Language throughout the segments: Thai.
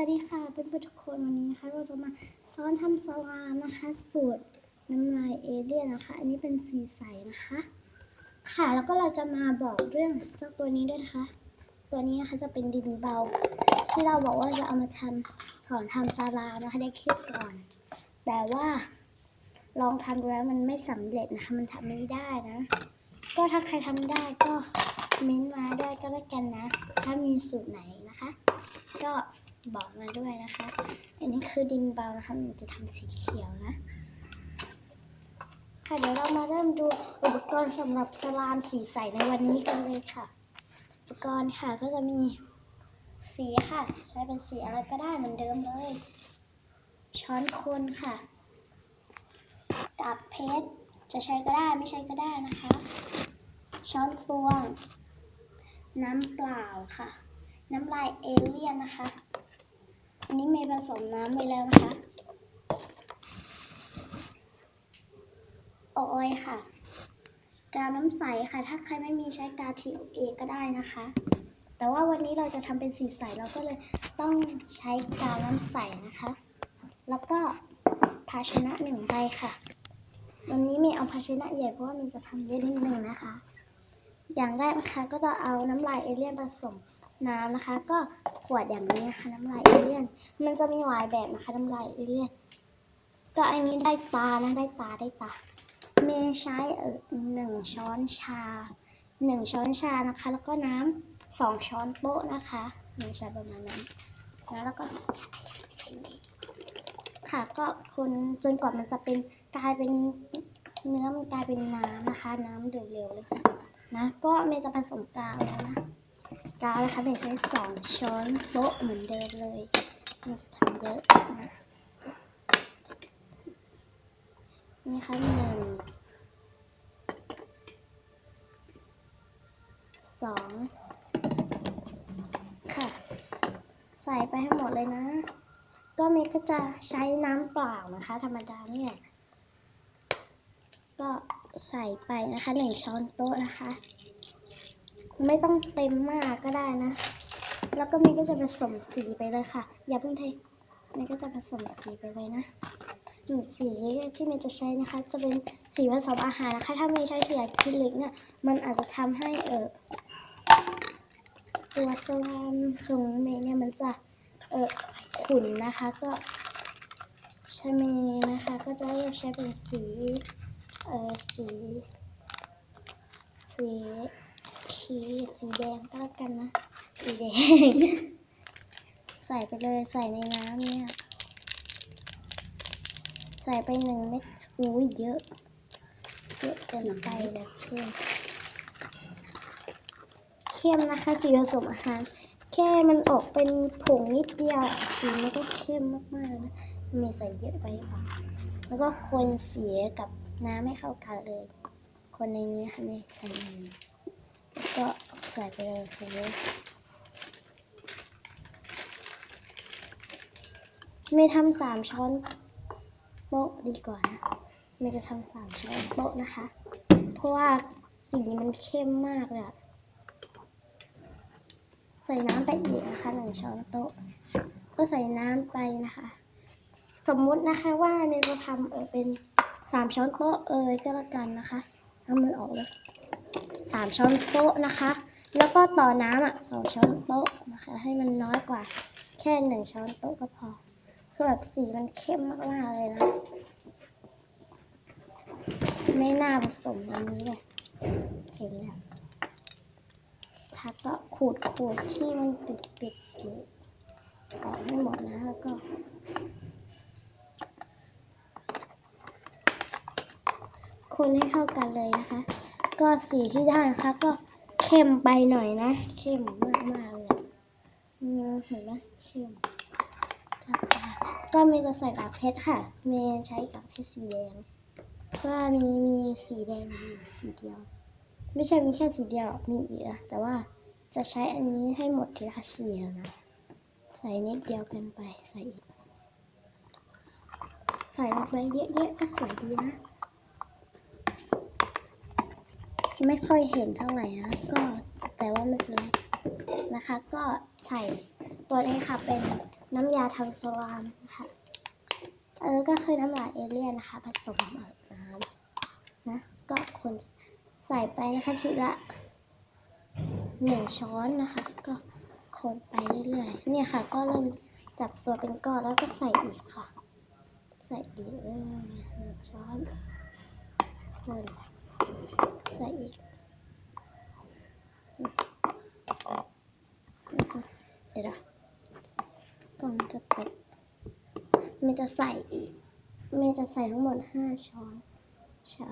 วัสดีค่ะเพื่อนๆทุกคนวันนี้นะคะเราจะมาซ้อนทำสลามนะคะสูตรน้ำลายเอเลี่ยนนะคะ อันนี้เป็นสีใสนะคะ ค่ะแล้วก็เราจะมาบอกเรื่องเจ้าตัวนี้ด้วยนะคะ ตัวนี้นะคะจะเป็นดินเบา ที่เราบอกว่าจะเอามาทำก่อนทำสลามนะคะได้คลิปก่อน แต่ว่าลองทำดูแล้วมันไม่สำเร็จนะคะมันทำไม่ได้นะ ก็ถ้าใครทำได้ก็เม้นต์มาได้ก็แล้วกันนะ ถ้ามีสูตรไหน บอกมาด้วยนะคะ อันนี้คือดินเบานะคะมันจะทำสีเขียวนะ ค่ะเดี๋ยวเรามาเริ่มดูอุปกรณ์สำหรับสลามสีใสในวันนี้กันเลยค่ะ อุปกรณ์ค่ะก็จะมีสีค่ะ ใช้เป็นสีอะไรก็ได้เหมือนเดิมเลย ช้อนคนค่ะกาบเพชรจะใช้ก็ได้ไม่ใช้ก็ได้นะคะ ช้อนตวง น้ำเปล่าค่ะ น้ำลายเอเลี่ยนนะคะ นนี้เมีผสมน้ำไว้แล้วนะคะโออยค่ะ กาวน้ำใสค่ะ ถ้าใครไม่มีใช้กาว TOA ก็ได้นะคะ แต่ว่าวันนี้เราจะทำเป็นสีใสเราก็เลยต้องใช้กาวน้ำใสนะคะ แล้วก็ภาชนะหนึ่งใบค่ะ วันนี้มีเอาภาชนะใหญ่เพราะว่ามันจะทำเยอะนิดนึงนะคะ อย่างแรกนะคะก็ต้องเอาน้ำลายเอเลี่ยนผสมน้ำนะคะ ก็ ขวดอย่างนี้นะคะน้ำลายเอเลี่ยน มันจะมีหลายแบบนะคะน้ำลายเอเลี่ยนก็อันนี้ได้ตานะได้ตาได้ตา เมย์ใช้เออหนึ่งช้อนชาหนึ่งช้อนชานะคะ แล้วก็น้ำสองช้อนโต๊ะนะคะเมย์ใช้ประมาณนั้นแล้วแล้วก็ค่ะก็คนจนกว่ามันจะเป็นกลายเป็นเนื้อมันกลายเป็นน้ำนะคะ น้ำเร็วๆเลยนะ ก็เมย์จะผสมกาวแล้วนะ กาวนะคะเมย์ใช้สองช้อนโต๊ะเหมือนเดิมเลยเมย์จะทำเยอะนะนี่ค่ะหนึ่งสองค่ะ ใส่ไปให้หมดเลยนะ ก็เมย์ก็จะใช้น้ำเปล่านะคะ ธรรมดาเนี่ยก็ใส่ไปนะคะหนึ่งช้อนโต๊ะนะคะ ไม่ต้องเต็มมากก็ได้นะ แล้วก็เมย์ก็จะผสมสีไปเลยค่ะ อย่าเพิ่งเทเมย์ก็จะผสมสีไปเลยนะสีที่เมย์จะใช้นะคะ จะเป็นสีผสมอาหารนะคะ ถ้าเมย์ใช้สีอะคริลิกเนี่ยมันอาจจะทำให้เออตัวสลามของเมย์เนี่ยมันจะเออขุ่นนะคะก็ใช้เมย์นะคะ ก็จะเลือกใช้เป็นสีเออสีสี ขีสีแดงก็แล้วกันนะสีแดง ใส่ไปเลยใส่ในน้ำเนี่ย ใส่ไปหนึ่งเม็ดอุ้ยเยอะ เยอะเกินไปเลยเข้มเข้มนะคะสีผสมอาหาร แค่มันออกเป็นผงนิดเดียวสีมันก็เข้มมากๆนะมีใส่เยอะไปหรือเปล่าแล้วก็คนเสียกับน้ำให้เข้ากันเลย คนในนี้ค่ะใส่ในนี้ ก็ใส่ไปเลยโอ้โหไม่ทำสามช้อนโต๊ะดีกว่านะมันจะทำสามช้อนโต๊ะนะคะ เพราะว่าสีมันเข้มมากเลยอะใส่น้ำไปอีกนะคะหนึ่งช้อนโต๊ะ ก็ใส่น้ำไปนะคะ สมมุตินะคะว่าเมย์จะทำเออเป็นสามช้อนโต๊ะเอยก็แล้วกันนะคะเอามือออกเลย สามช้อนโต๊ะนะคะ แล้วก็ต่อน้ำอะสองช้อนโต๊ะนะคะ ให้มันน้อยกว่าแค่หนึ่งช้อนโต๊ะก็พอคือแบบสีมันเข้มมากๆเลยนะ ไม่น่าผสมอันนี้เลยเห็นแล้วทักก็ขูดขูดที่มันติดติดอยู่ออกให้หมดนะแล้วก็คนให้เข้ากันเลยนะคะ ก็สีที่ได้นะคะก็เข้มไปหน่อยนะ เข้มมากมากๆเลยเห็นไหมเข้มจัดไปก็เมย์จะใส่กากเพชรค่ะเมย์ใช้กากเพชรสีแดงก็มีมีสีแดงอยู่สีเดียว ไม่ใช่มีแค่สีเดียวมีอีกนะแต่ว่าจะใช้อันนี้ให้หมดทีละสีแล้วนะ ใส่นิดเดียวเกันไปใส่อีกใส่ลงไปเยอะๆก็สวยดีนะ ไม่ค่อยเห็นเท่าไหร่นะก็แต่ว่าไม่เป็นไรนะคะ ก็ใส่ตัวนี้ค่ะเป็นน้ำยาทำสลามนะคะเออก็คือน้ำลายเอเลี่ยนนะคะ ผสมน้ำนะก็คนใส่ไปนะคะทีละหนึ่งช้อนนะคะ ก็คนไปเรื่อยๆ เนี่ยค่ะ ก็เริ่มจับตัวเป็นก้อนแล้วก็ใส่อีกค่ะ ใส่อีกหนึ่งช้อนคน ใส่อีกเดี๋ยวก่อนจะตกมันจะใส่อีกมันจะใส่ทั้งหมดห้าช้อนชา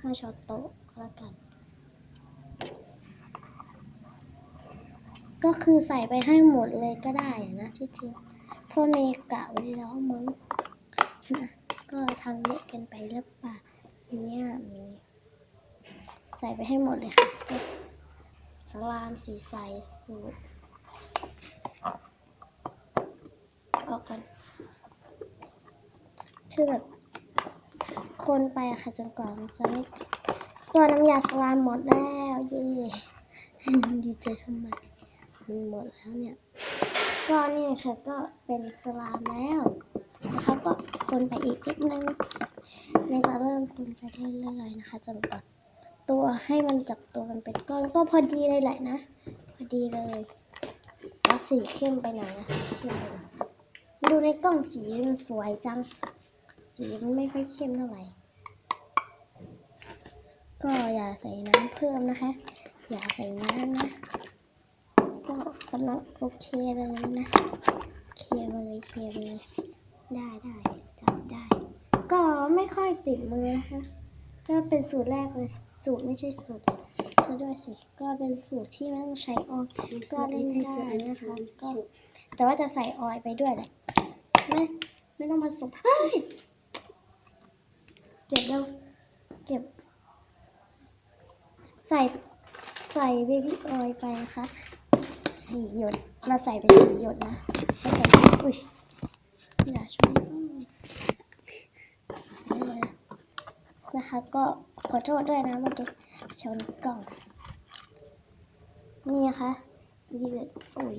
ห้าช้อนโต๊ะแล้วกัน ก็คือใส่ไปให้หมดเลยก็ได้นะที่จริงเพราะเมย์กะไว้แล้วมึงนะก็ทำเยอะเกินไปหรือเปล่าเนี่ยมี ใส่ไปให้หมดเลยค่ะสลามสีใสสูตรออกกันคือแบบคนไปอะค่ะจนกว่ามันจะไม่ก็น้ำยาสลามหมดแล้วเย่ดีใจทำไมมันหมดแล้วเนี่ยก็นี่ค่ะก็เป็นสลามแล้วนะคะก็คนไปอีกนิดนึงเมย์จะเริ่มคนไปเรื่อยๆนะคะจนกว่า ตัวให้มันจับตัวกันเป็นก้อนก็พอดีเลยแหละนะ พอดีเลยแล้วสีเข้มไปหน่อยนะสีเข้มไปหน่อยดูในกล้องสีมันสวยจัง สีมันไม่ค่อยเข้มเท่าไหร่ ก็อย่าใส่น้ำเพิ่มนะคะ อย่าใส่น้ำนะ ก็กำลังโอเคเลยนะเคเลยเคเลย ได้ได้จับได้ ก็ไม่ค่อยติดมือนะคะ ก็เป็นสูตรแรกเลย สูตรไม่ใช่สูตรซะด้วยสิ ก็เป็นสูตรที่ไม่ต้องใช้ออยก็เล่นได้นะคะ ก็ แต่ว่าจะใส่ออยไปด้วยแหละ ไม่ไม่ต้องผสมเฮ้ยเก็บเร็วเก็บ ใส่ใส่เบบี้ออยไปนะคะสี่หยด เราใส่เป็นสี่หยดนะเราใส่อุ้ยอย่าชนเออ นะคะ ก็ขอโทษด้วยนะเมื่อกี้ชนกล่อง นี่นะคะยืดอุ้ย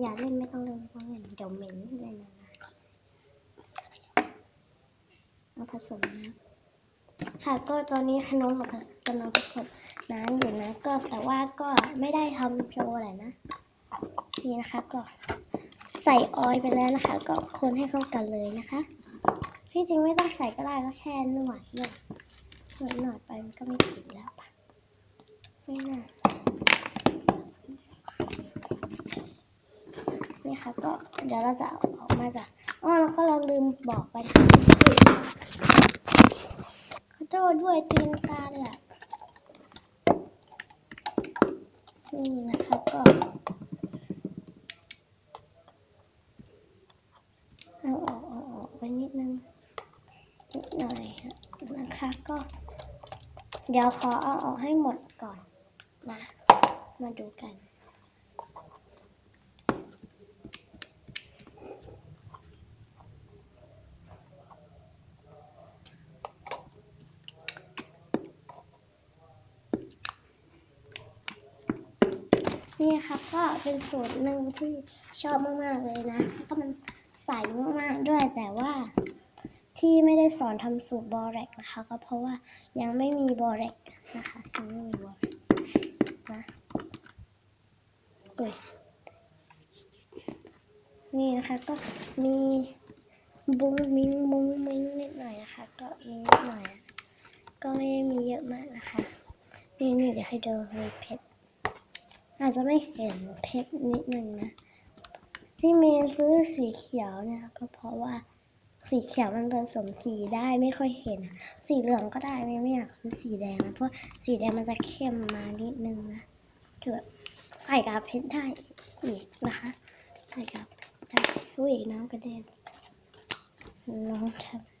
อย่าเล่นไม่ต้องเล่นไม่ต้องเล่นเดี๋ยวเหม็นเลยนะเอาผสมนะค่ะก็ตอนนี้ขนมของกำลังผสมน้ำอยู่นะ ก็แต่ว่าก็ไม่ได้ทำโชว์อะไรนะนี่นะคะก็ใส่ออยไปแล้วนะคะ ก็คนให้เข้ากันเลยนะคะที่จริงไม่ต้องใส่ก็ได้ก็แค่นวดนวดนวด หน่อยไปมันก็ไม่ติดแล้วปะไม่น่าใส่นี่ค่ะก็เดี๋ยวเราจะออกมาจากอ๋อแล้วก็เราลืมบอกไปขอโทษด้วยตีนกาเลยอะนี่นะคะก็ เอาออกเอาออกไปนิดนึงนิดหน่อยนะคะก็ เดี๋ยวขอเอาออกให้หมดก่อนนะ มาดูกัน นี่ค่ะก็เป็นสูตรหนึ่งที่ชอบมาก ๆ เลยนะ ก็มันใสมาก ๆ ด้วยแต่ว่า ที่ไม่ได้สอนทำสูตรบอแรกนะคะ ก็เพราะว่ายังไม่มีบอแรกนะคะยังไม่มีบอแรกนะอุ้ยนี่นะคะก็มีบุ้งมิ้งมุ้งมิ้งนิดหน่อยนะคะ ก็มีนิดหน่อย ก็ไม่ได้มีเยอะมากนะคะ นี่นี่เดี๋ยวให้ดูมีเพชรอาจจะไม่เห็นเพชรนิดนึงนะ ที่เมย์ซื้อสีเขียวเนี่ยก็เพราะว่า สีเขียวมันผสมสีได้ไม่ค่อยเห็น สีเหลืองก็ได้ไม่ไม่อยากซื้อสีแดงนะเพราะสีแดงมันจะเข้มมานิดนึงนะคือแบบใส่กับเพชรได้อีกนะคะใส่กับได้อุ้ยน้ำกระเด็นน้องทำ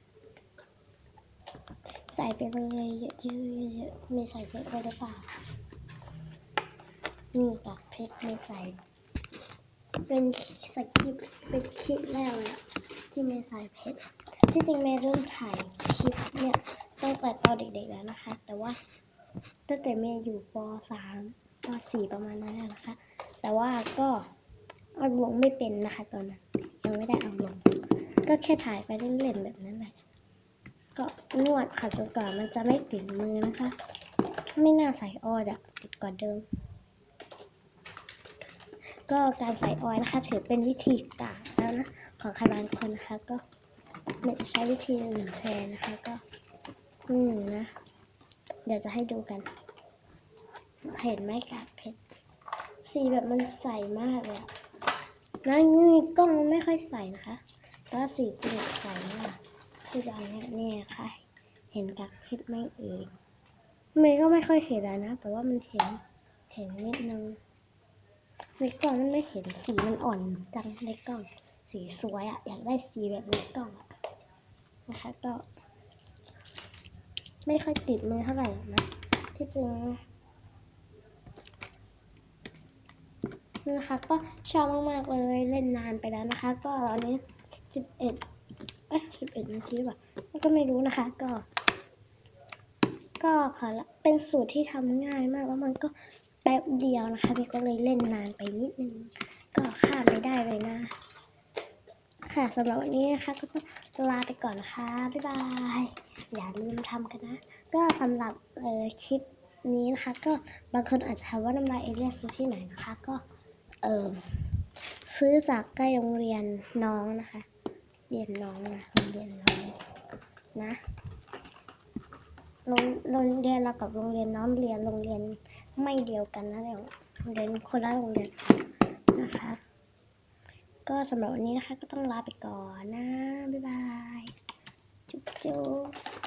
ใส่ไปเลยเยอะๆเยอะๆไม่ใส่เยอะไปหรือเปล่านี่กับเพชรไม่ใส่ เป็นสคริปเป็นคลิปแรกเลยอะ ที่เมย์ใส่เพชรที่จริงเมย์เริ่มถ่ายคลิปเนี่ยตั้งแต่ตอนเด็กๆแล้วนะคะ แต่ว่าตั้งแต่เมย์อยู่ป .3 ป .4 ประมาณนั้นนะคะ แต่ว่าก็เอาลงไม่เป็นนะคะตอนนั้นยังไม่ได้เอาลง ก็แค่ถ่ายไปเล่นๆแบบนั้นแหละก็นวดค่ะจนกว่ามันจะไม่ติดมือนะคะ ไม่น่าใส่ออยล์อะติดกว่าเดิม ก็การใส่ออยล์นะคะ ถือเป็นวิธีการ ของใครบางคนนะคะก็ไม่จะใช้วิธีอื่นแทนนะคะก็ อืมนะ เดี๋ยวจะให้ดูกัน เห็นไหมกากเพชรสีแบบมันใสมากเลยอะนี่กล้องไม่ค่อยใสนะคะแต่ว่าสีจริงใสมากคือบางเนี่ยเนี่ยค่ะ เห็นกากเพชรไหม่เอ่ยเมย์ก็ไม่ค่อยเห็นนะ แต่ว่ามันเห็นเห็นนิดนึงในกล้องมันไม่เห็นสีมันอ่อนจังในกล้อง สีสวยอะอยากได้สีแบบในกล้องอะนะคะก็ ไม่ค่อยติดมือเท่าไหร่นะ ที่จริงนะคะก็ชอบมากๆเลยเล่นนานไปแล้วนะคะ ก็อันนี้สิบเอ็ดเอ้ยสิบเอ็ดนาทีหรือเปล่าก็ไม่รู้นะคะก็ ก็ค่ะละเป็นสูตรที่ทำง่ายมากแล้วมันก็แป๊บเดียวนะคะพี่ก็เลยเล่นนานไปนิดนึงก็ข้ามไม่ได้เลยนะ ค่ะสำหรับวันนี้นะคะก็ต้องลาไปก่อนนะคะ บ๊ายบาย อย่าลืมทำกันนะ ก็สำหรับเออคลิปนี้นะคะ ก็บางคนอาจจะถามว่าน้ำลายเอเลียนซื้อที่ไหนนะคะ ก็เออซื้อจากใกล้โรงเรียนน้องนะคะ เรียนน้องนะโรงเรียนน้องนะโรงโรงเรียนเรากับโรงเรียนน้องเรียนโรงเรียนไม่เดียวกันนะเดี๋ยวโรงเรียนคนละโรงเรียน ก็สำหรับวันนี้นะคะก็ต้องลาไปก่อนนะ บ๊ายบาย จุ๊บจุ๊บ